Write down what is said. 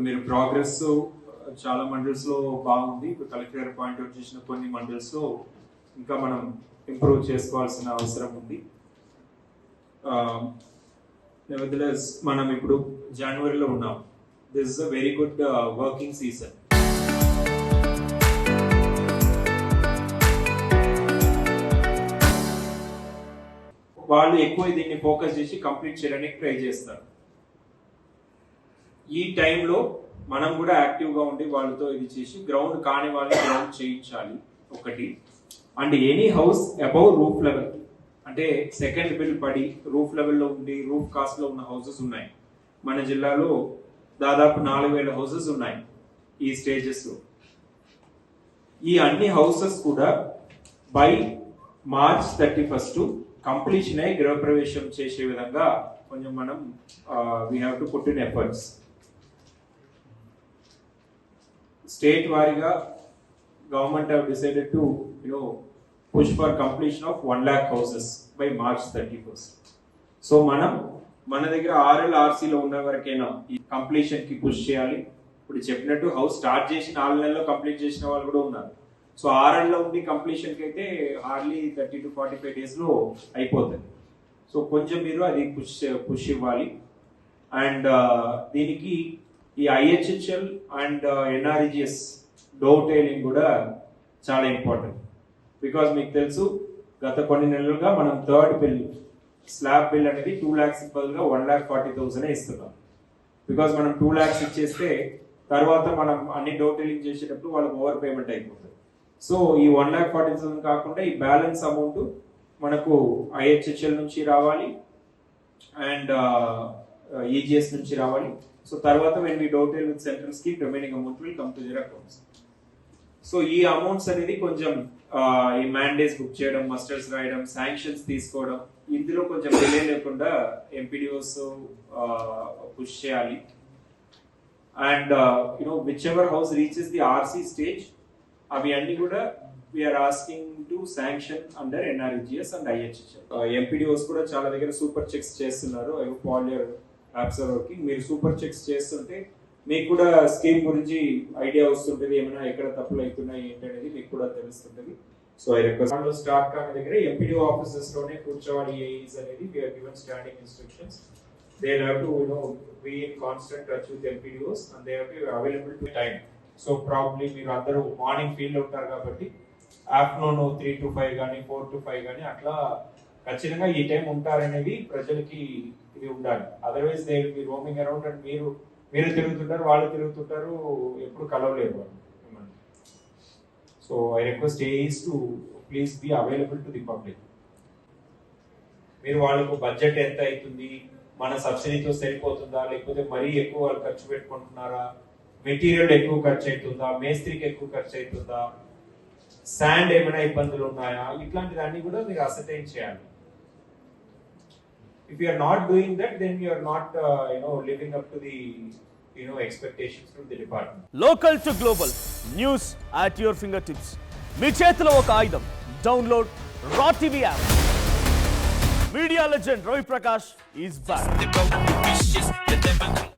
ఇప్పుడు మీరు ప్రోగ్రెస్ చాలా మండల్స్లో బాగుంది. ఇప్పుడు కలెక్టర్ గారు పాయింట్అవుట్ చేసిన కొన్ని మండల్స్లో ఇంకా మనం ఇంప్రూవ్ చేసుకోవాల్సిన అవసరం ఉంది. మనం ఇప్పుడు జనవరిలో ఉన్నాం. This is a very good working season వాళ్ళు ఎక్కువ దీన్ని ఫోకస్ చేసి కంప్లీట్ చేయడానికి ట్రై చేస్తారు. ఈ టైంలో మనం కూడా యాక్టివ్గా ఉండి వాళ్ళతో ఇది చేసి గ్రౌండ్ కాని వాళ్ళని గ్రౌండ్ చేయించాలి ఒకటి. And any house above roof level. అంటే సెకండ్ బిల్ పడి రూఫ్ లెవెల్లో ఉండి రూఫ్ కాస్ట్లో ఉన్న హౌసెస్ ఉన్నాయి. మన జిల్లాలో దాదాపు నాలుగు వేల హౌసెస్ ఉన్నాయి ఈ స్టేజెస్లో. ఈ అన్ని హౌసెస్ కూడా by March thirty first completion అయి గృహప్రవేశం చేసే విధంగా కొంచెం మనం we have to put in efforts state వారీగా government have decided to you know push for completion of one lakh houses by March thirty first so మనం మన దగ్గర ఆర్ఎల్ఆర్సీలో ఉన్న వరకైనా ఈ కంప్లీషన్కి పుష్ చేయాలి. ఇప్పుడు చెప్పినట్టు హౌస్ స్టార్ట్ చేసి నాలుగు నెలల్లో కంప్లీట్ చేసిన వాళ్ళు కూడా ఉన్నారు. సో ఆర్ఎల్లో ఉంది ఉండి అయితే hardly thirty to forty five డేస్లో అయిపోతుంది. సో కొంచెం మీరు అది పుష్ పుష్ ఇవ్వాలి. అండ్ దీనికి ఈ IHHL and NRGS dovetailing కూడా చాలా ఇంపార్టెంట్ బికాస్ మీకు తెలుసు గత కొన్ని నెలలుగా మనం థర్డ్ బిల్ స్లాబ్ బిల్ అనేది టూ ల్యాక్స్ బదులుగా వన్ ల్యాక్ ఫార్టీ థౌసండ్ ఇస్తున్నాం. బికాస్ మనం టూ ల్యాక్స్ ఇచ్చేస్తే తర్వాత మనం అన్ని డోర్ టెలింగ్ చేసేటప్పుడు వాళ్ళకి ఓవర్ పేమెంట్ అయిపోతుంది. సో ఈ వన్ ల్యాక్ ఫార్టీ థౌసండ్ కాకుండా ఈ బ్యాలెన్స్ అమౌంట్ మనకు ఐహెచ్హెచ్ఎల్ నుంచి రావాలి అండ్ ఈజీఎస్ uh, నుంచి రావాలి. సో తర్వాత when we dovetail with central scheme remaining amount will come to their accounts so ఈ అమౌంట్స్ అనేది కొంచెం ఈ మ్యాండేస్ బుక్ చేయడం మస్టర్స్ రాయడం శాంక్షన్స్ తీసుకోవడం ఇందులో కొంచెం డిలే లేకుండా ఎంపీడీఓస్ పుష్ చేయాలి. And you know whichever house reaches the RC stage అవి అన్ని కూడా we're asking to sanction under NREGS and IHS MPDOs కూడా చాలా దగ్గర సూపర్ చెక్స్ చేస్తున్నారు. ఐ హోప్ యాప్సర్వర్కి మీరు సూపర్ చెక్స్ చేస్తుంటే మీకు కూడా స్కీమ్ గురించి ఐడియా వస్తుంటది ఏమైనా ఎక్కడ తప్పులు అవుతున్నాయి ఏంటి అనేది మీకు కూడా తెలుస్తుంటుంది. సో ఐ రిక్వెస్ట్ స్టార్ట్ కాని దగ్గర ఎంపీడీఓ ఆఫీసెస్లోనే కూర్చోవాలి ఏఈస్ అనేది we are given standing instructions they have to you know be in constant touch with MPDOs and they have to available to time so probably మీరు అందరూ morning field ఉంటారు కాబట్టి afternoon three to five కానీ four to five కానీ అట్లా ఖచ్చితంగా ఈ time ఉంటారనేది ప్రజలకి ఇది ఉండాలి. Otherwise they will be roaming around and మీరు మీరు తిరుగుతుంటారు వాళ్ళు తిరుగుతుంటారు ఎప్పుడు కలవలేరు వాళ్ళు. So I request AEs to please be available to the public మీరు వాళ్ళకు బడ్జెట్ ఎంత అవుతుంది? మన సబ్సిడీతో సరిపోతుందా? లేకపోతే మరీ ఎక్కువ వాళ్ళు ఖర్చు పెట్టుకుంటున్నారా? మెటీరియల్ ఎక్కువ ఖర్చు అవుతుందా? మేస్త్రికి ఎక్కువ ఖర్చు అవుతుందా? శాండ్ ఏమైనా ఇబ్బందులు ఉన్నాయా? ఇట్లాంటివన్నీ కూడా మీరు అసర్టైన్ చేయాలి. If you are not doing that then you are not uh, you know living up to the you know expectations from the department to global news at your finger tips మీ చేతిలో ఒక ఆయుధం download raw TV app media legend Ravi Prakash is back